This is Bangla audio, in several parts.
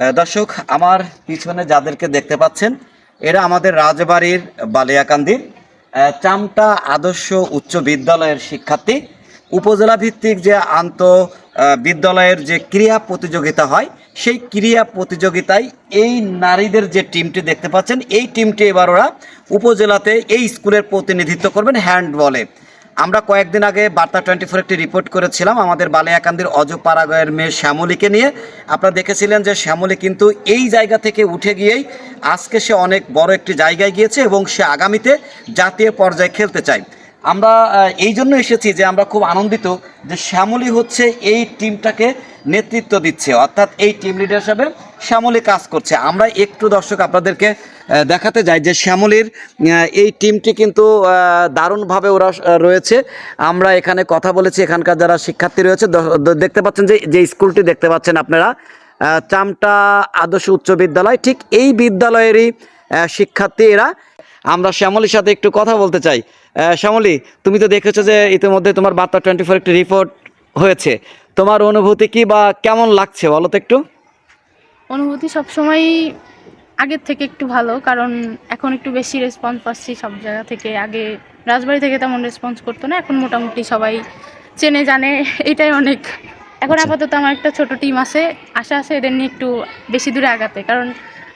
দর্শক, আমার পিছনে যাদেরকে দেখতে পাচ্ছেন, এরা আমাদের রাজবাড়ির বালিয়াকান্দির চামটা আদর্শ উচ্চ বিদ্যালয়ের শিক্ষার্থী। উপজেলা ভিত্তিক যে আন্ত বিদ্যালয়ের যে ক্রীড়া প্রতিযোগিতা হয়, সেই ক্রীড়া প্রতিযোগিতায় এই নারীদের যে টিমটি দেখতে পাচ্ছেন, এই টিমটি এবার ওরা উপজেলাতে এই স্কুলের প্রতিনিধিত্ব করবেন হ্যান্ডবলে। আমরা কয়েকদিন আগে বার্তা টোয়েন্টি ফোর একটি রিপোর্ট করেছিলাম আমাদের বালিয়াকান্দির অজপাড়াগয়ের মেয়ে শ্যামলীকে নিয়ে। আপনারা দেখেছিলেন যে শ্যামলী কিন্তু এই জায়গা থেকে উঠে গিয়েই আজকে সে অনেক বড় একটি জায়গায় গিয়েছে এবং সে আগামীতে জাতীয় পর্যায়ে খেলতে চায়। আমরা এই জন্য এসেছি যে আমরা খুব আনন্দিত যে শ্যামলী হচ্ছে এই টিমটাকে নেতৃত্ব দিচ্ছে। অর্থাৎ এই টিম লিডার হিসাবে শ্যামলী কাজ করছে। আমরা একটু দর্শক আপনাদেরকে দেখাতে যাই যে শ্যামলীর এই টিমটি কিন্তু দারুণভাবে ওরা রয়েছে। আমরা এখানে কথা বলেছি, এখানকার যারা শিক্ষার্থী রয়েছে দেখতে পাচ্ছেন যে যে স্কুলটি দেখতে পাচ্ছেন আপনারা চামটা আদর্শ উচ্চ বিদ্যালয়, ঠিক এই বিদ্যালয়েরই শিক্ষার্থী এরা। আমরা শ্যামলীর সাথে একটু কথা বলতে চাই। শ্যামলী, তুমি তো দেখেছ যে ইতিমধ্যে তোমার বার্তা টোয়েন্টি ফোর একটি রিপোর্ট হয়েছে। তোমার অনুভূতি কি বা কেমন লাগছে, বলো তো একটু? অনুভূতি সবসময় আগের থেকে একটু ভালো কারণ এখন একটু বেশি রেসপন্স পাচ্ছি সব জায়গা থেকে। আগে রাজবাড়ি থেকে তেমন রেসপন্স করতো না এখন মোটামুটি সবাই চেনে জানে এটাই অনেক। এখন আচ্ছা। আপাতত আমার একটা ছোট টিম আছে আশা আছে এদের নিয়ে একটু বেশি দূরে আগাতে কারণ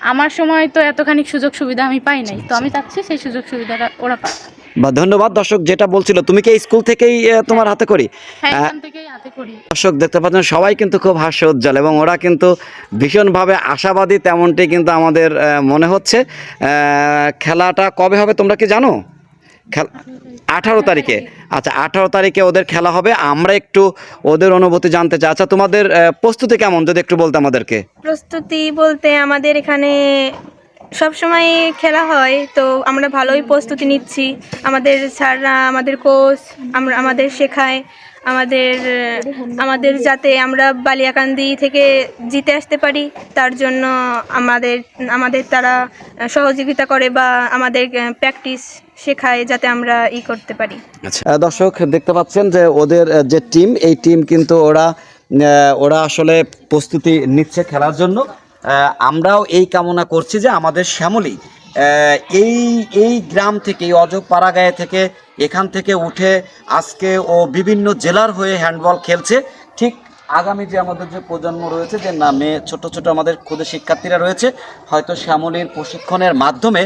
আমার সময় তো এতখানি সুযোগ সুবিধা আমি পাই নাই। তো আমি চাচ্ছি সেই সুযোগ সুবিধাটা ওরা পাক। বা ধন্যবাদ দর্শক যেটা বলছিল তুমি কি স্কুল থেকেই তোমার হাতে করি? হ্যাঁ এখান থেকেই হাতে করি। দর্শক দেখতে পাচ্ছেন সবাই কিন্তু খুব হাস্য উজ্জ্বল এবং ওরা কিন্তু ভীষণভাবে আশাবাদী তেমনটি কিন্তু আমাদের মনে হচ্ছে। খেলাটা কবে হবে তোমরা কি জানো? খেলা আঠারো তারিখে। আচ্ছা আঠারো তারিখে ওদের খেলা হবে। আমরা একটু ওদের অনুভূতি জানতে চাই। আচ্ছা তোমাদের প্রস্তুতি কেমন যদি একটু বলতে আমাদেরকে? প্রস্তুতি বলতে আমাদের এখানে সব সময় খেলা হয় তো আমরা ভালোই প্রস্তুতি নিচ্ছি। আমাদের স্যাররা আমাদের কোচ আমরা আমাদের শেখায় আমাদের আমাদের যাতে আমরা বালিয়াকান্দি থেকে জিতে আসতে পারি তার জন্য আমাদের আমাদের তারা সহযোগিতা করে বা আমাদের প্র্যাকটিস শেখায় যাতে আমরা ই করতে পারি। আচ্ছা। দর্শক দেখতে পাচ্ছেন যে ওদের যে টিম এই টিম কিন্তু ওরা ওরা আসলে প্রস্তুতি নিচ্ছে খেলার জন্য। আমরাও এই কামনা করছি যে আমাদের শ্যামলী এই এই গ্রাম থেকে, এই অযোগ পাড়াগায়ে থেকে, এখান থেকে উঠে আজকে ও বিভিন্ন জেলার হয়ে হ্যান্ডবল খেলছে। ঠিক আগামী যে আমাদের যে প্রজন্ম রয়েছে, যে নামে ছোট ছোট আমাদের ক্ষুদে শিক্ষার্থীরা রয়েছে, হয়তো শ্যামলীর প্রশিক্ষণের মাধ্যমে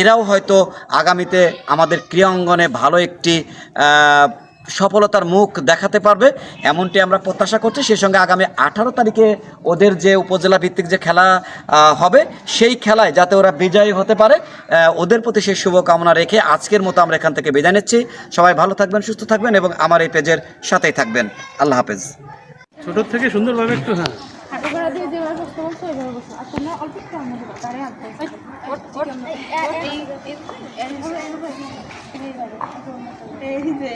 এরাও হয়তো আগামীতে আমাদের ক্রীড়া অঙ্গনে ভালো একটি সফলতার মুখ দেখাতে পারবে এমনটি আমরা প্রত্যাশা করছি। সেই সঙ্গে আগামী আঠারো তারিখে ওদের যে উপজেলা ভিত্তিক যে খেলা হবে সেই খেলায় যাতে ওরা বিজয়ী হতে পারে ওদের প্রতি সেই শুভকামনা রেখে আজকের মতো আমরা এখান থেকে বিদায় নিচ্ছি। সবাই ভালো থাকবেন সুস্থ থাকবেন এবং আমার এই পেজের সাথেই থাকবেন। আল্লাহ হাফেজ। ছোট থেকে সুন্দরভাবে একটু হ্যাঁ। এই যে